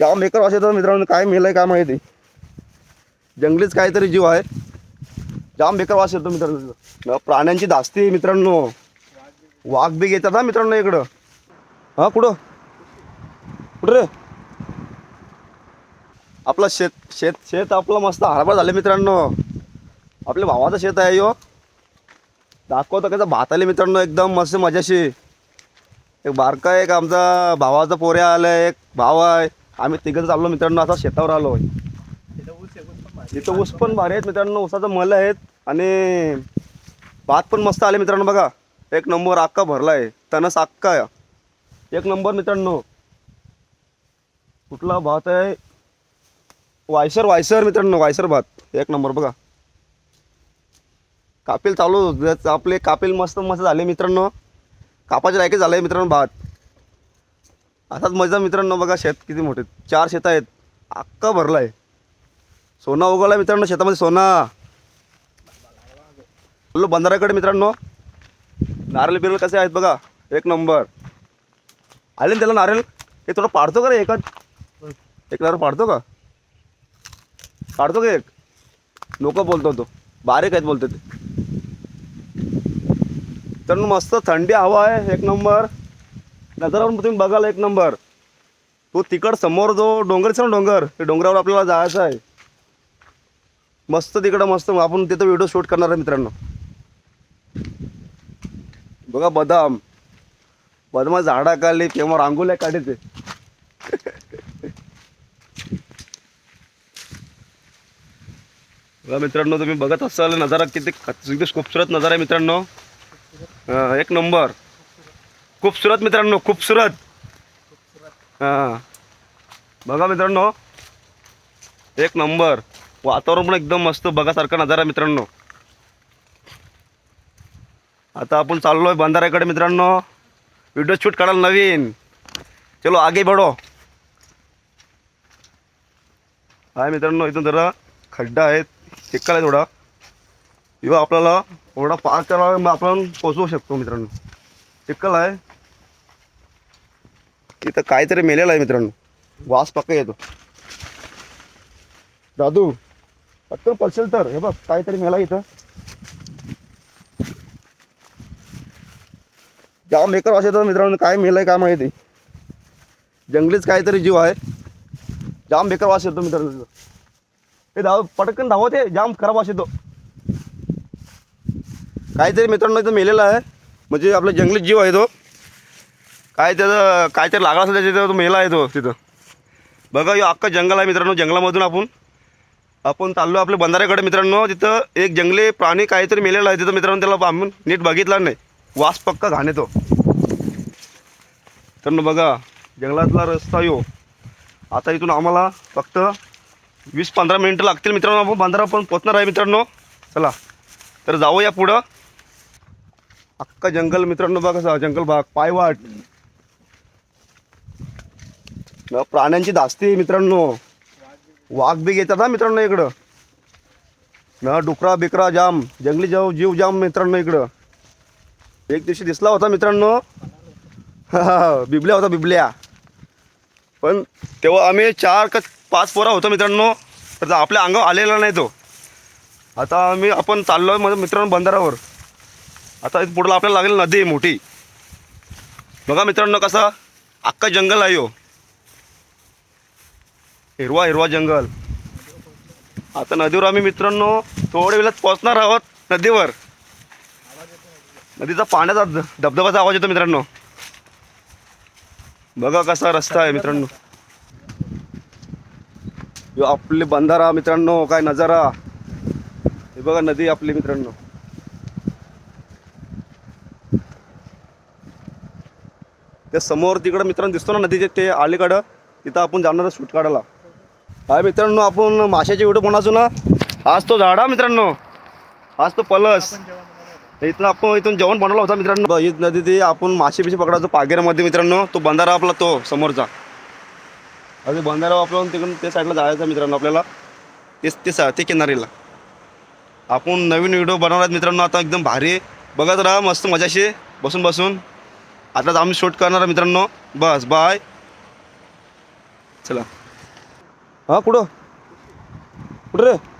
जाम maker वास येतो मित्रांनो काय मेलंय काय माहिती. जंगलीच काहीतरी जीव आहे. जाम बेकार वास येतो मित्रांनो प्राण्यांची धास्ती आहे मित्रांनो. वाघ बी येतात ना मित्रांनो इकडं. हा कुठं? कुठं रे? आपलं शेत शेत शेत आपलं मस्त हरभरा झाले मित्रांनो. आपल्या भावाचं शेत आहे यो. दाखवतो कसं भात आले मित्रांनो एकदम मस्त मजाशी. एक बारका एक आमचा भावाचा पोऱ्या आलाय एक भाव आहे. आम्ही तिघं चाललो मित्रांनो आता शेतावर आलो. इथं ऊस पण भारी आहेत मित्रांनो ऊसाचं मल आहेत आणि भात पण मस्त आले मित्रांनो बघा. एक नंबर अक्का भरलाय तनस अक्का एक नंबर मित्रांनो. कुठला भात आहे? वायसर वायसर मित्रांनो वायसर भात. एक नंबर बघा. कापील चालू आपले कापील मस्त मस्त झाले मित्रांनो. कापाचे लायके झाले मित्रांनो भात. असाच मजा मित्रांनो बघा शेत किती मोठे चार शेत आहेत. अक्का भरला आहे सोना उगवला मित्रांनो शेतामध्ये सोना. बोललो बंधाऱ्याकडे मित्रांनो. नारळ बिरळ कसे आहेत बघा? एक नंबर. आले ना त्याला नारळ? हे थोडं पाडतो का रे एका एक नारळ पाडतो का? पाडतो का एक? नको बोलतो तो. बारीक आहेत बोलतो ते. तर मस्त थंडी हवा आहे. एक नंबर. नजरावरून तुम्ही बघाल एक नंबर. तो तिकड समोर जो डोंगर ना डोंगर ते डोंगरावर आपल्याला जायचं आहे. मस्त तिकडं मस्त आपण तिथं व्हिडिओ शूट करणार आहे मित्रांनो. बघा बदाम. बदामा झाडा काढली किंवा रांगोल्या काढायचे. बघा मित्रांनो तुम्ही बघत असाल नजारा किती खूपसूरत खूपसुरत नजारा आहे मित्रांनो. एक नंबर. खूपसुरत मित्रांनो खूपसुरत. हां. बघा मित्रांनो एक नंबर. वातावरण पण एकदम मस्त बघासारखा नजारा मित्रांनो. आता आपण चाललोय बंधाऱ्याकडे मित्रांनो. व्हिडिओ शूट काढायला नवीन. चलो आगे बढो. हाय मित्रांनो इथून जरा खड्डा आहे चिक्कल आहे थोडा. किंवा आपल्याला थोडा पार करावा मग आपण पोचवू शकतो मित्रांनो. चिक्कल आहे. इथं काहीतरी मेलेलं आहे मित्रांनो. वास पक्का येतो. दादू पटकन पडशील तर. हे बघ काहीतरी मेला इथं. जाम बेकार वास येतो मित्रांनो. काय मेलं आहे काय माहिती. जंगलीच काहीतरी जीव आहे. जाम बेकार वास येतो मित्रांनो हे धाव पटकन धावत आहे जाम खराब वास येतो. काहीतरी मित्रांनो इथं मेलेला आहे. म्हणजे आपला जंगली जीव आहे तो. काय त्याचं काहीतरी लागला असेल त्याच्या तो मेला आहे तो तिथं. बघा यो अख्खा जंगल आहे मित्रांनो जंगलामधून आपण. आपण चाललो आपल्या बंधाऱ्याकडे मित्रांनो तिथं एक जंगली प्राणी काहीतरी मेलेला आहे तिथं मित्रांनो त्याला आपण नीट बघितला नाही. वास पक्का घाण येतो. तर बघा जंगलातला रस्ता यो. आता इथून आम्हाला फक्त वीस पंधरा मिनटं लागतील मित्रांनो आपण बंधारा पण पोचणार आहे मित्रांनो. चला तर जाऊया पुढं. अख्खा जंगल मित्रांनो बघा जंगल बाग पायवाट. न प्राण्यांची धास्ती मित्रांनो. वाघ बी येतात ना मित्रांनो इकडं. न डुकरा बिकरा जाम. जंगली जाऊ जीव जाम मित्रांनो इकडं. एक दिवशी दिसला होता मित्रांनो. बिबल्या होता बिबल्या. पण तेव्हा आम्ही चार का पाच पोरा होतो मित्रांनो. तर आपल्या अंगावर आलेला नाही तो. आता आम्ही आपण चाललो आहे माझ्या मित्रांनो बंधारावर आता पुढला आपल्याला लागेल नदी मोठी. बघा मित्रांनो कसा अख्खा जंगल आहे हो. हिरवा हिरवा जंगल. आता नदीवर आम्ही मित्रांनो थोड्या वेळात पोहोचणार आहोत नदीवर. नदीचा पाण्याचा धबधबाचा आवाज येतो मित्रांनो. बघा कसा रस्ता आहे मित्रांनो. यो आपले बंधारा मित्रांनो काय नजारा. हे बघा नदी आपली मित्रांनो. त्या समोर तिकडं मित्रांनो दिसतो ना नदीचे ते अलीकडं. तिथं आपण जाणार शूट काढायला. हाय मित्रांनो आपण माशाचे व्हिडिओ बनवायचो ना. आज तो झाडा मित्रांनो. आज तो पलस. इथं आपण इथून जेवण बनवलं होता मित्रांनो. ही नदी ते आपण मासे पिशे पकडायचो पागेरामध्ये मित्रांनो. तो बंधारा आपला तो समोरचा. अरे बंधारा आपला तिकडून त्या साईडला जायचं मित्रांनो आपल्याला. तेच ते सा ते किनारीला. आपण नवीन व्हिडिओ बनवणार मित्रांनो. आता एकदम भारी बघत राहा मस्त मजाशी. बसून बसून. आता आम्ही शूट करणार आहे मित्रांनो. बस बाय चला. हां कुठं? कुठं रे?